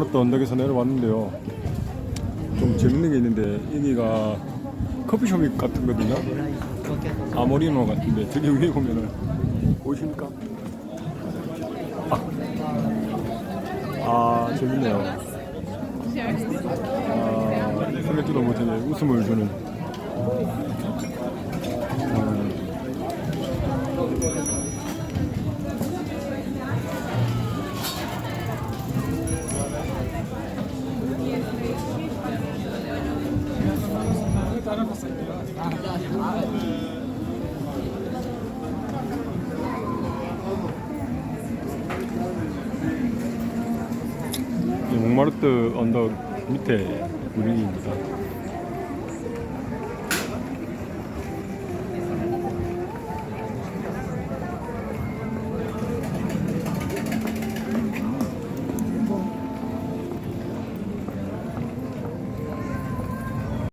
몽마르트 언덕에서 내려왔는데요. 좀 재밌는 게 있는데 여기가 커피숍 같은 거든요. 아모리노 같은데 저기 위에 보면은 보이십니까? 아, 아 재밌네요. 아, 생각지도 못했네. 웃음을 주는. 몽마르트 언덕 밑에 분위기입니다.